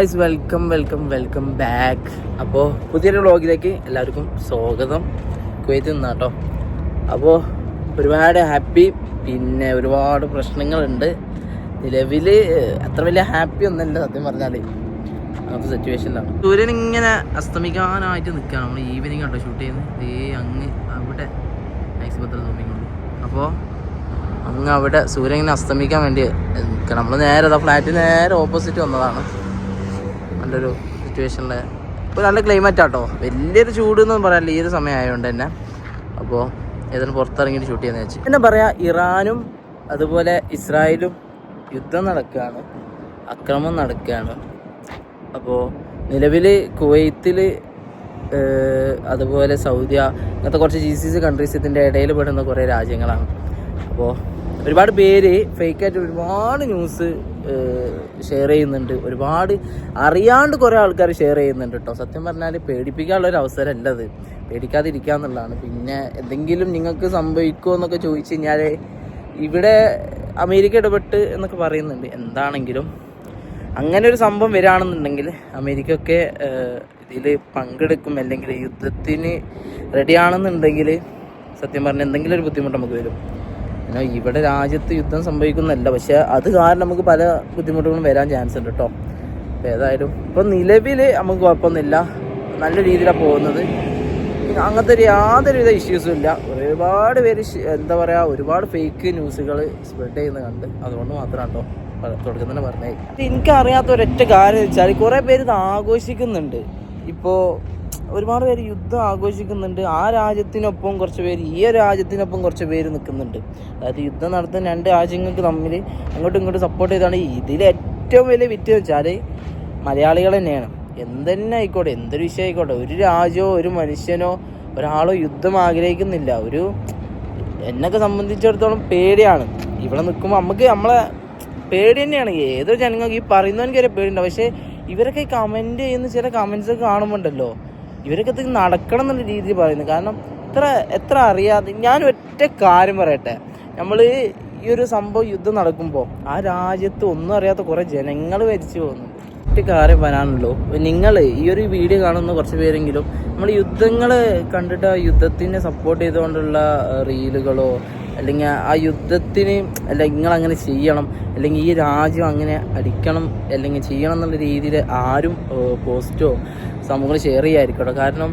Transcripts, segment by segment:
Guys welcome welcome welcome back അപ്പോൾ പുതിയൊരു വ്ളോഗിലേക്ക് എല്ലാവർക്കും സ്വാഗതം. കുവൈത്തിൽ നിന്നാട്ടോ അപ്പോൾ ഒരുപാട് ഹാപ്പി പിന്നെ ഒരുപാട് പ്രശ്നങ്ങളുണ്ട്. നിലവിൽ അത്ര വലിയ ഹാപ്പി ഒന്നല്ല സത്യം പറഞ്ഞാൽ അങ്ങനത്തെ സിറ്റുവേഷനിലാണ് സൂര്യൻ ഇങ്ങനെ അസ്തമിക്കാനായിട്ട് നിൽക്കുകയാണ് നമ്മൾ ഈവനിങ് കേട്ടോ ഷൂട്ട് ചെയ്യുന്നത്. ദേ അങ്ങ് അവിടെ മാക്സിമം എത്ര തോന്നിക്കൊള്ളു അപ്പോൾ അങ്ങ് അവിടെ സൂര്യൻ ഇങ്ങനെ അസ്തമിക്കാൻ വേണ്ടി നിൽക്കണം നമ്മൾ നേരെ ഫ്ലാറ്റ് നേരെ ഓപ്പോസിറ്റ് വന്നതാണ്. നല്ലൊരു സിറ്റുവേഷനിൽ ഇപ്പോൾ നല്ല ക്ലൈമറ്റ് ആട്ടോ. വലിയൊരു ചൂട് എന്നൊന്നും പറയാനില്ല. ഈ ഒരു സമയം ആയതുകൊണ്ട് തന്നെ. അപ്പോൾ ഏതായാലും പുറത്തിറങ്ങിയിട്ട് ഷൂട്ട് ചെയ്യാന്ന് വെച്ച് പിന്നെ പറയാം ഇറാനും അതുപോലെ ഇസ്രായേലും യുദ്ധം നടക്കുകയാണ് അക്രമം നടക്കുകയാണ് അപ്പോൾ നിലവിൽ കുവൈത്തിൽ അതുപോലെ സൗദി അങ്ങനത്തെ കുറച്ച് ജി സി സി കൺട്രീസ് ഇതിന്റെ ഇടയിൽ പെടുന്ന കുറേ രാജ്യങ്ങളാണ്. അപ്പോൾ ഒരുപാട് പേര് ഫേക്കായിട്ട് ഒരുപാട് ന്യൂസ് ഷെയർ ചെയ്യുന്നുണ്ട്. ഒരുപാട് അറിയാണ്ട് കുറേ ആൾക്കാർ ഷെയർ ചെയ്യുന്നുണ്ട് കേട്ടോ സത്യം പറഞ്ഞാൽ പേടിപ്പിക്കാനുള്ള ഒരു അവസരമല്ല അത് പേടിക്കാതിരിക്കുക എന്നുള്ളതാണ്. പിന്നെ എന്തെങ്കിലും നിങ്ങൾക്ക് സംഭവിക്കുമോ എന്നൊക്കെ ചോദിച്ചു കഴിഞ്ഞാൽ ഇവിടെ അമേരിക്ക ഇടപെട്ട് എന്നൊക്കെ പറയുന്നുണ്ട്. എന്താണെങ്കിലും അങ്ങനെ ഒരു സംഭവം വരികയാണെന്നുണ്ടെങ്കിൽ അമേരിക്ക ഒക്കെ ഇതിൽ പങ്കെടുക്കും അല്ലെങ്കിൽ യുദ്ധത്തിന് റെഡിയാണെന്നുണ്ടെങ്കിൽ സത്യം പറഞ്ഞാൽ എന്തെങ്കിലും ഒരു ബുദ്ധിമുട്ട് നമുക്ക് വരും. പിന്നെ ഇവിടെ രാജ്യത്ത് യുദ്ധം സംഭവിക്കുന്നല്ല പക്ഷെ അത് കാരണം നമുക്ക് പല ബുദ്ധിമുട്ടുകളും വരാൻ ചാൻസ് ഉണ്ട് കേട്ടോ അപ്പോൾ ഏതായാലും ഇപ്പം നിലവിൽ നമുക്ക് കുഴപ്പമൊന്നുമില്ല. നല്ല രീതിയിലാണ് പോകുന്നത്. അങ്ങനത്തെ ഒരു യാതൊരുവിധ ഇഷ്യൂസും ഇല്ല. ഒരുപാട് പേര് എന്താ പറയുക ഒരുപാട് ഫേക്ക് ന്യൂസുകൾ സ്പ്രെഡ് ചെയ്യുന്ന കണ്ട് അതുകൊണ്ട് മാത്രമാണ് കേട്ടോ തുടക്കം തന്നെ പറഞ്ഞത്. എനിക്കറിയാത്ത ഒരൊറ്റ കാര്യം വെച്ചാൽ കുറേ പേര് ഇത് ആഘോഷിക്കുന്നുണ്ട്. ഇപ്പോൾ ഒരുപാട് പേര് യുദ്ധം ആഘോഷിക്കുന്നുണ്ട്. ആ രാജ്യത്തിനൊപ്പം കുറച്ച് പേര് ഈ രാജ്യത്തിനൊപ്പം കുറച്ച് പേര് നിൽക്കുന്നുണ്ട്. അതായത് യുദ്ധം നടത്തുന്ന രണ്ട് രാജ്യങ്ങൾക്ക് തമ്മിൽ അങ്ങോട്ടും ഇങ്ങോട്ടും സപ്പോർട്ട് ചെയ്താണ്. ഇതിൽ ഏറ്റവും വലിയ വിറ്റ് വെച്ചാൽ മലയാളികൾ തന്നെയാണ്. എന്തെന്നെ ആയിക്കോട്ടെ എന്തൊരു വിഷയം ആയിക്കോട്ടെ. ഒരു രാജ്യമോ ഒരു മനുഷ്യനോ ഒരാളോ യുദ്ധം ആഗ്രഹിക്കുന്നില്ല. ഒരു എന്നൊക്കെ സംബന്ധിച്ചിടത്തോളം പേടിയാണ്. ഇവിടെ നിൽക്കുമ്പോൾ നമുക്ക് നമ്മളെ പേടി തന്നെയാണ്. ഏതൊരു ജനങ്ങൾക്ക് ഈ പറയുന്നവനക്ക് വരെ പേടിയുണ്ടാവും. പക്ഷേ ഇവരൊക്കെ കമന്റ് ചെയ്യുന്ന ചില കമൻസ് ഒക്കെ കാണുമ്പോണ്ടല്ലോ ഇവരൊക്കെ ഇത് നടക്കണം എന്നുള്ള രീതിയിൽ പറയുന്നത് കാരണം എത്ര എത്ര അറിയാതെ ഞാൻ ഒറ്റ കാര്യം പറയട്ടെ. നമ്മൾ ഈ ഒരു സംഭവം യുദ്ധം നടക്കുമ്പോൾ ആ രാജ്യത്ത് ഒന്നും അറിയാത്ത കുറേ ജനങ്ങൾ മരിച്ചു പോകുന്നു. ഒറ്റ കാര്യം വരാനുള്ളൂ നിങ്ങൾ ഈ ഒരു വീഡിയോ കാണുന്ന കുറച്ച് പേരെങ്കിലും നമ്മൾ യുദ്ധങ്ങൾ കണ്ടിട്ട് ആ യുദ്ധത്തിനെ സപ്പോർട്ട് ചെയ്തുകൊണ്ടുള്ള റീലുകളോ അല്ലെങ്കിൽ ആ യുദ്ധത്തിന് അല്ല നിങ്ങളങ്ങനെ ചെയ്യണം അല്ലെങ്കിൽ ഈ രാജ്യം അങ്ങനെ അടിക്കണം അല്ലെങ്കിൽ ചെയ്യണം എന്നുള്ള രീതിയിൽ ആരും പോസ്റ്റോ സമൂഹം ഷെയർ ചെയ്യാതിരിക്കട്ടോ കാരണം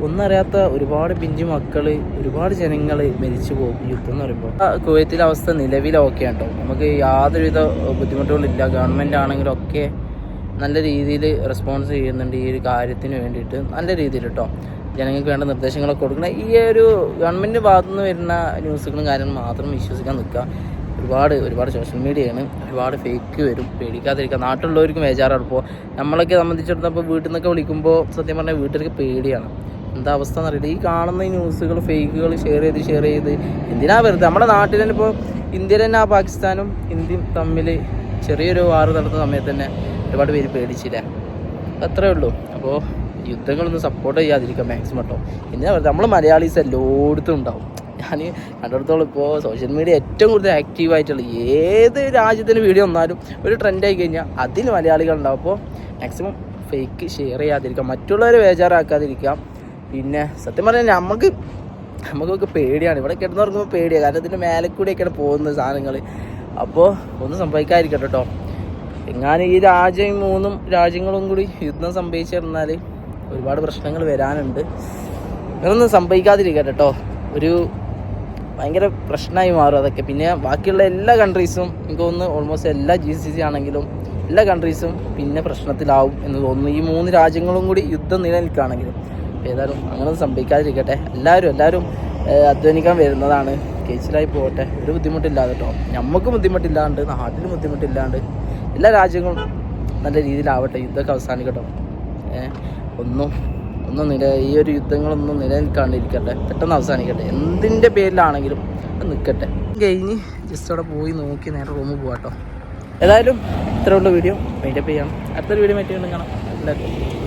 ഒന്നറിയാത്ത ഒരുപാട് പിഞ്ചു മക്കൾ ഒരുപാട് ജനങ്ങൾ മരിച്ചു പോകും യുദ്ധം എന്ന് പറയുമ്പോൾ. കുവൈത്തിലെ അവസ്ഥ നിലവിലൊക്കെ ഓക്കെ നമുക്ക് യാതൊരുവിധ ബുദ്ധിമുട്ടുകളില്ല ഗവൺമെന്റ് ആണെങ്കിലും ഒക്കെ നല്ല രീതിയിൽ റെസ്പോൺസ് ചെയ്യുന്നുണ്ട് ഈ ഒരു കാര്യത്തിന് വേണ്ടിയിട്ട്. നല്ല രീതിയിൽ കേട്ടോ ജനങ്ങൾക്ക് വേണ്ട നിർദ്ദേശങ്ങളൊക്കെ കൊടുക്കണം. ഈ ഒരു ഗവൺമെന്റ് ഭാഗത്തു നിന്ന് വരുന്ന ന്യൂസുകളും കാര്യങ്ങളും മാത്രം വിശ്വസിക്കാൻ നിൽക്കുക. ഒരുപാട് ഒരുപാട് സോഷ്യൽ മീഡിയയാണ് ഒരുപാട് ഫേക്ക് വരും. പേടിക്കാതിരിക്കുക. നാട്ടിലുള്ളവർക്കും ബേജാറാണ്. ഇപ്പോൾ നമ്മളൊക്കെ സംബന്ധിച്ചിടത്തോളം ഇപ്പോൾ വീട്ടിൽ നിന്നൊക്കെ വിളിക്കുമ്പോൾ സത്യം പറഞ്ഞാൽ വീട്ടിലേക്ക് പേടിയാണ്. എന്താ അവസ്ഥ എന്നറിയില്ല. ഈ കാണുന്ന ന്യൂസുകൾ ഫേക്കുകൾ ഷെയർ ചെയ്ത് ഷെയർ ചെയ്ത് എന്തിനാ വെറുതെ? നമ്മുടെ നാട്ടിൽ തന്നെ ഇപ്പോൾ ഇന്ത്യയിൽ തന്നെ ആ പാകിസ്ഥാനും ഇന്ത്യയും തമ്മിൽ ചെറിയൊരു വാറ് നടത്തുന്ന സമയത്ത് തന്നെ ഒരുപാട് പേര് പേടിച്ചില്ല? അത്രേ ഉള്ളൂ. അപ്പോൾ യുദ്ധങ്ങളൊന്നും സപ്പോർട്ട് ചെയ്യാതിരിക്കുക മാക്സിമം കേട്ടോ പിന്നെ നമ്മൾ മലയാളീസ് എല്ലായിടത്തും ഉണ്ടാവും. ഞാൻ കണ്ടിടത്തോളം ഇപ്പോൾ സോഷ്യൽ മീഡിയ ഏറ്റവും കൂടുതൽ ആക്റ്റീവ് ആയിട്ടുള്ള ഏത് രാജ്യത്തിന്റെ വീഡിയോ വന്നാലും ഒരു ട്രെൻഡായി കഴിഞ്ഞാൽ അതിൽ മലയാളികൾ ഉണ്ടാവും. അപ്പോൾ മാക്സിമം ഫേക്ക് ഷെയർ ചെയ്യാതിരിക്കുക മറ്റുള്ളവരെ ബേജാറാക്കാതിരിക്കുക പിന്നെ സത്യം പറഞ്ഞാൽ നമുക്ക് നമുക്കൊക്കെ പേടിയാണ്. ഇവിടെ കിടന്നുറങ്ങുമ്പോൾ പേടിയാണ് കാരണം ഇതിന്റെ മേലെ കൂടെയൊക്കെയാണ് പോകുന്നത് സാധനങ്ങൾ അപ്പോൾ ഒന്നും സംഭവിക്കാതിരിക്കട്ടെ കേട്ടോ എങ്ങാനും ഈ രാജ്യം മൂന്നും രാജ്യങ്ങളും കൂടി യുദ്ധം സംഭവിച്ചിരുന്നാൽ ഒരുപാട് പ്രശ്നങ്ങൾ വരാനുണ്ട്. ഇതൊന്നും സംഭവിക്കാതിരിക്കട്ടെ കേട്ടോ. ഒരു ഭയങ്കര പ്രശ്നമായി മാറും അതൊക്കെ. പിന്നെ ബാക്കിയുള്ള എല്ലാ കൺട്രീസും എനിക്ക് തോന്നുന്നു ഓൾമോസ്റ്റ് എല്ലാ ജി സി സി ആണെങ്കിലും എല്ലാ കൺട്രീസും പിന്നെ പ്രശ്നത്തിലാവും എന്ന് തോന്നുന്നു. ഈ മൂന്ന് രാജ്യങ്ങളും കൂടി യുദ്ധം നിലനിൽക്കുകയാണെങ്കിലും. ഏതായാലും അങ്ങനെ സംഭവിക്കാതിരിക്കട്ടെ. എല്ലാവരും എല്ലാവരും അധ്വാനിക്കാൻ വരുന്നതാണ്. കേച്ചിലായി പോകട്ടെ. ഒരു ബുദ്ധിമുട്ടില്ലാതെ കേട്ടോ. നമുക്ക് ബുദ്ധിമുട്ടില്ലാണ്ട് നാട്ടിലും ബുദ്ധിമുട്ടില്ലാണ്ട് എല്ലാ രാജ്യങ്ങളും നല്ല രീതിയിലാവട്ടെ യുദ്ധമൊക്കെ അവസാനിക്കട്ടെ. ഏഹ്, ഒന്നും ഒന്നും നില ഈ ഒരു യുദ്ധങ്ങളൊന്നും നിലനിൽക്കാണ്ടിരിക്കട്ടെ. പെട്ടെന്ന് അവസാനിക്കട്ടെ. എന്തിന്റെ പേരിലാണെങ്കിലും അത് നിൽക്കട്ടെ. കഴിഞ്ഞ് ജസ്റ്റ് അവിടെ പോയി നോക്കി നേരെ റൂമിൽ കേട്ടോ ഏതായാലും ഇത്രയുള്ള വീഡിയോ മൈൻഡപ്പ് ചെയ്യണം അടുത്തൊരു വീഡിയോ മറ്റേ കാണാം. എല്ലാവർക്കും.